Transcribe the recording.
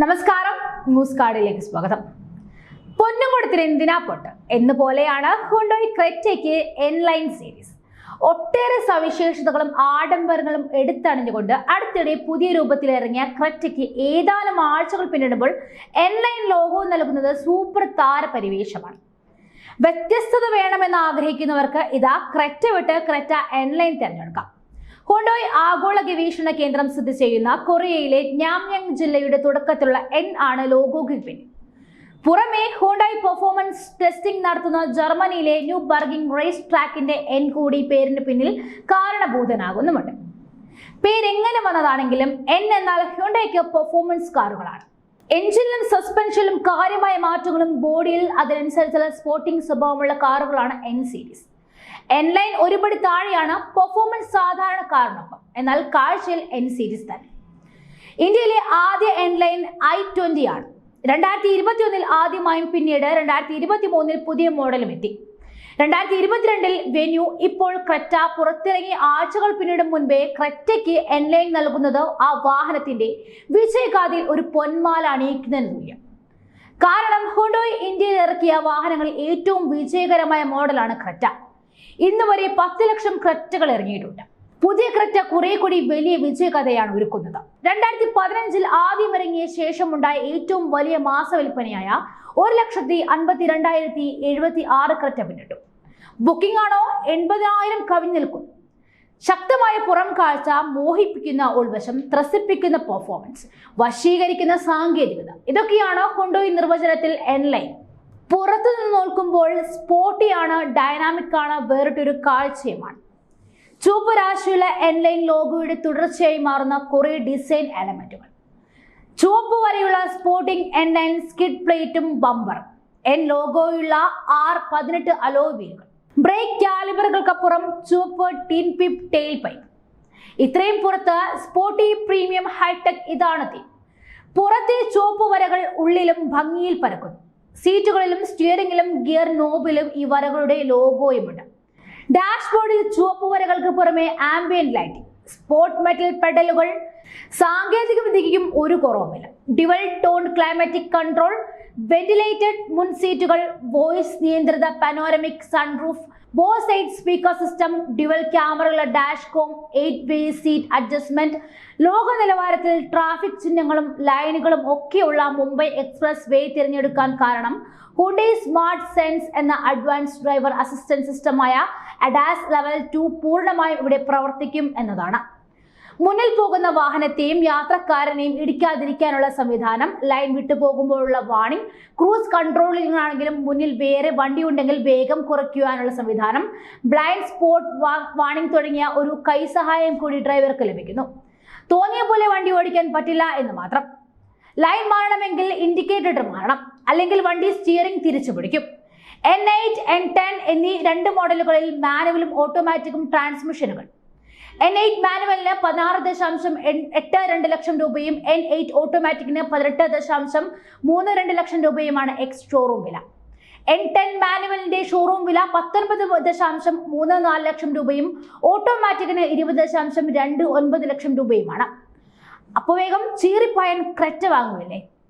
നമസ്കാരം. ന്യൂസ് കാർഡിലേക്ക് സ്വാഗതം. പൊന്നും കൊടുത്തിന് എന്തിനാ പൊട്ട് എന്ന പോലെയാണ് ഹുണ്ടോയ് ക്രെറ്റയ്ക്ക് എൻ ലൈൻ സീരീസ് ഒട്ടേറെ സവിശേഷതകളും ആഡംബരങ്ങളും എടുത്തണിഞ്ഞുകൊണ്ട് അടുത്തിടെ പുതിയ രൂപത്തിൽ ഇറങ്ങിയ ക്രെറ്റയ്ക്ക് ഏതാനും ആഴ്ചകൾ പിന്നിടുമ്പോൾ എൻ ലൈൻ ലോഗോ നൽകുന്നത് സൂപ്പർ താരപരിവേഷമാണ് വ്യത്യസ്തത വേണമെന്ന് ആഗ്രഹിക്കുന്നവർക്ക് ഇതാ ക്രെറ്റ വിട്ട് ക്രെറ്റ എൻ ലൈൻ തിരഞ്ഞെടുക്കാം. ഹോണ്ടോയ് ആഗോള ഗവേഷണ കേന്ദ്രം സ്ഥിതി ചെയ്യുന്ന കൊറിയയിലെ ഞാമ്യങ് ജില്ലയുടെ തുടക്കത്തിലുള്ള എൻ ആണ് ലോഗോ പിന്നിൽ പുറമെ ഹോണ്ടായി പെർഫോമൻസ് ടെസ്റ്റിംഗ് നടത്തുന്ന ജർമ്മനിയിലെ ന്യൂ ബർഗിംഗ് റേസ് ട്രാക്കിന്റെ എൻ കൂടി പേരിന് പിന്നിൽ കാരണഭൂതനാകുന്നുമുണ്ട്. പേരെങ്ങനെ വന്നതാണെങ്കിലും എൻ എന്നാൽ ഹ്യുണ്ടൈക്ക് പെർഫോമൻസ് കാറുകളാണ്. എഞ്ചിനിലും സസ്പെൻഷനിലും കാര്യമായ മാറ്റങ്ങളും ബോഡിയിൽ അതിനനുസരിച്ചുള്ള സ്പോർട്ടിംഗ് സ്വഭാവമുള്ള കാറുകളാണ് എൻ സീരീസ് എൻ ലൈൻ ഒരുപടി താഴെയാണ് പെർഫോമൻസ് സാധാരണക്കാരനൊപ്പം എന്നാൽ കാഴ്ചയിൽ എൻ സീരീസ് തന്നെ. ഇന്ത്യയിലെ ആദ്യ എൻ ലൈൻ ഐ ട്വന്റി ആണ്. രണ്ടായിരത്തി ഇരുപത്തി ഒന്നിൽ ആദ്യമായും പിന്നീട് രണ്ടായിരത്തി ഇരുപത്തി മൂന്നിൽ പുതിയ മോഡലും എത്തി. രണ്ടായിരത്തി ഇരുപത്തിരണ്ടിൽ വെന്യൂ ഇപ്പോൾ ക്രെറ്റ പുറത്തിറങ്ങി ആഴ്ചകൾ പിന്നിടും മുൻപേ ക്രറ്റയ്ക്ക് എൻ ലൈൻ നൽകുന്നത് ആ വാഹനത്തിന്റെ വിജയഗാഥയിൽ ഒരു പൊന്മാല അണിയിക്കുന്നതിന് തുല്യം കാരണം ഹുഡോയ് ഇന്ത്യയിൽ ഇറക്കിയ വാഹനങ്ങളിൽ ഏറ്റവും വിജയകരമായ മോഡലാണ് ക്രെറ്റ. ഇന്ന് വരെ പത്ത് ലക്ഷം ക്രറ്റകൾ ഇറങ്ങിയിട്ടുണ്ട്. പുതിയ ക്രറ്റ കുറെ കൂടി വലിയ വിജയകഥയാണ് ഒരുക്കുന്നത്. രണ്ടായിരത്തി പതിനഞ്ചിൽ ആദ്യം ഇറങ്ങിയ ശേഷമുണ്ടായ ഏറ്റവും വലിയ മാസവിൽപ്പനയായ ഒരു ലക്ഷത്തി അൻപത്തി രണ്ടായിരത്തി എഴുപത്തി ആറ് ക്രറ്റ പിന്നിട്ടു. ബുക്കിംഗ് ആണോ? എൺപതിനായിരം കവിഞ്ഞു നിൽക്കുന്നു. ശക്തമായ പുറം കാഴ്ച മോഹിപ്പിക്കുന്ന ഉൾവശം ത്രസിപ്പിക്കുന്ന പെർഫോമൻസ് വശീകരിക്കുന്ന സാങ്കേതികത. ഇതൊക്കെയാണ് കൊണ്ടോയി നിർവചനത്തിൽ എൻലൈൻ പുറത്തു നിന്ന് നോക്കുമ്പോൾ സ്പോർട്ടിയാണ് ഡൈനാമിക് ആണ് വേറിട്ടൊരു കാഴ്ചയുമാണ്. ചുവപ്പ് രാശിയുള്ള എൻലൈൻ ലോഗോയുടെ തുടർച്ചയായി മാറുന്ന കുറേ ഡിസൈൻ എലമെന്റുകൾ ചുവപ്പ് വരെയുള്ള സ്പോർട്ടിംഗ് എൻ ലൈൻ സ്കിഡ് പ്ലേറ്റും ബമ്പറും എൻ ലോഗോയുള്ള ആർ പതിനെട്ട് അലോ വീലുകൾ ബ്രേക്ക് കാലിബറുകൾക്കപ്പുറം ചുവപ്പ് ടീൻ പിപ്പ് ടെയിൽ പൈപ്പ് ഇത്രയും പുറത്ത് സ്പോർട്ടി പ്രീമിയം ഹൈടെക് ഇതാണ് തീം പുറത്തെ ചുവപ്പ് വരകൾ ഉള്ളിലും ഭംഗിയിൽ പരക്കുന്നു. സീറ്റുകളിലും സ്റ്റിയറിംഗിലും ഗിയർ നോബിലും ഈ വരകളുടെ ലോഗോയുമുണ്ട് ഡാഷ്ബോർഡിൽ ചുവപ്പ് വരകൾക്ക് പുറമെ ആംബിയൻ ലൈറ്റിംഗ് സ്പോർട്ട് മെറ്റൽ പെഡലുകൾ സാങ്കേതിക വിദ്യയ്ക്കും ഒരു കുറവുമില്ല. Dual tone climatic control ventilated മുൻ സീറ്റുകൾ വോയിസ് നിയന്ത്രിത panoramic sunroof Bose eight speaker system dual ക്യാമറകളുടെ dash cam eight way seat adjustment ലോക നിലവാരത്തിൽ ട്രാഫിക് ചിഹ്നങ്ങളും ലൈനുകളും ഒക്കെയുള്ള മുംബൈ എക്സ്പ്രസ് വേ തിരഞ്ഞെടുക്കാൻ കാരണം ഹുഡി സ്മാർട്ട് സെൻസ് എന്ന അഡ്വാൻസ് ഡ്രൈവർ അസിസ്റ്റന്റ് സിസ്റ്റമായ അഡാസ് ലെവൽ ടു പൂർണമായും ഇവിടെ പ്രവർത്തിക്കും എന്നതാണ്. മുന്നിൽ പോകുന്ന വാഹനത്തെയും യാത്രക്കാരനെയും ഇടിക്കാതിരിക്കാനുള്ള സംവിധാനം ലൈൻ വിട്ടു പോകുമ്പോഴുള്ള വാണിംഗ് ക്രൂസ് കൺട്രോളിംഗാണെങ്കിലും മുന്നിൽ വേറെ വണ്ടി ഉണ്ടെങ്കിൽ വേഗം കുറയ്ക്കുവാനുള്ള സംവിധാനം ബ്ലൈൻഡ് സ്പോട്ട് വാണിംഗ് തുടങ്ങിയ ഒരു കൈസഹായം കൂടി ഡ്രൈവർക്ക് ലഭിക്കുന്നു. തോന്നിയ പോലെ വണ്ടി ഓടിക്കാൻ പറ്റില്ല എന്ന് മാത്രം. ലൈൻ മാറണമെങ്കിൽ ഇൻഡിക്കേറ്റർ മാറണം. അല്ലെങ്കിൽ വണ്ടി സ്റ്റിയറിംഗ് തിരിച്ചു പിടിക്കും. എൻ എയ്റ്റ് എൻ ടെൻ എന്നീ രണ്ട് മോഡലുകളിൽ മാനുവലും ഓട്ടോമാറ്റിക്കും ട്രാൻസ്മിഷനുകൾ. എൻ എയ്റ്റ് മാനുവലിന് പതിനാറ് ദശാംശം എട്ട് രണ്ട് ലക്ഷം രൂപയും എൻ എയ്റ്റ് ഓട്ടോമാറ്റിക്കിന് പതിനെട്ട് ദശാംശം മൂന്ന് രണ്ട് ലക്ഷം രൂപയുമാണ് എക്സ് ഷോറൂം വില. എൻ ടെൻ മാനുവലിന്റെ ഷോറൂം വില പത്തൊൻപത് ദശാംശം മൂന്ന് നാല് ലക്ഷം രൂപയും ഓട്ടോമാറ്റിക്കിന് ഇരുപത് ദശാംശം രണ്ട് ഒൻപത് ലക്ഷം രൂപയുമാണ്. അപ്പോൾ വേഗം ചീറിപ്പായൻ ക്രെറ്റ വാങ്ങുമല്ലേ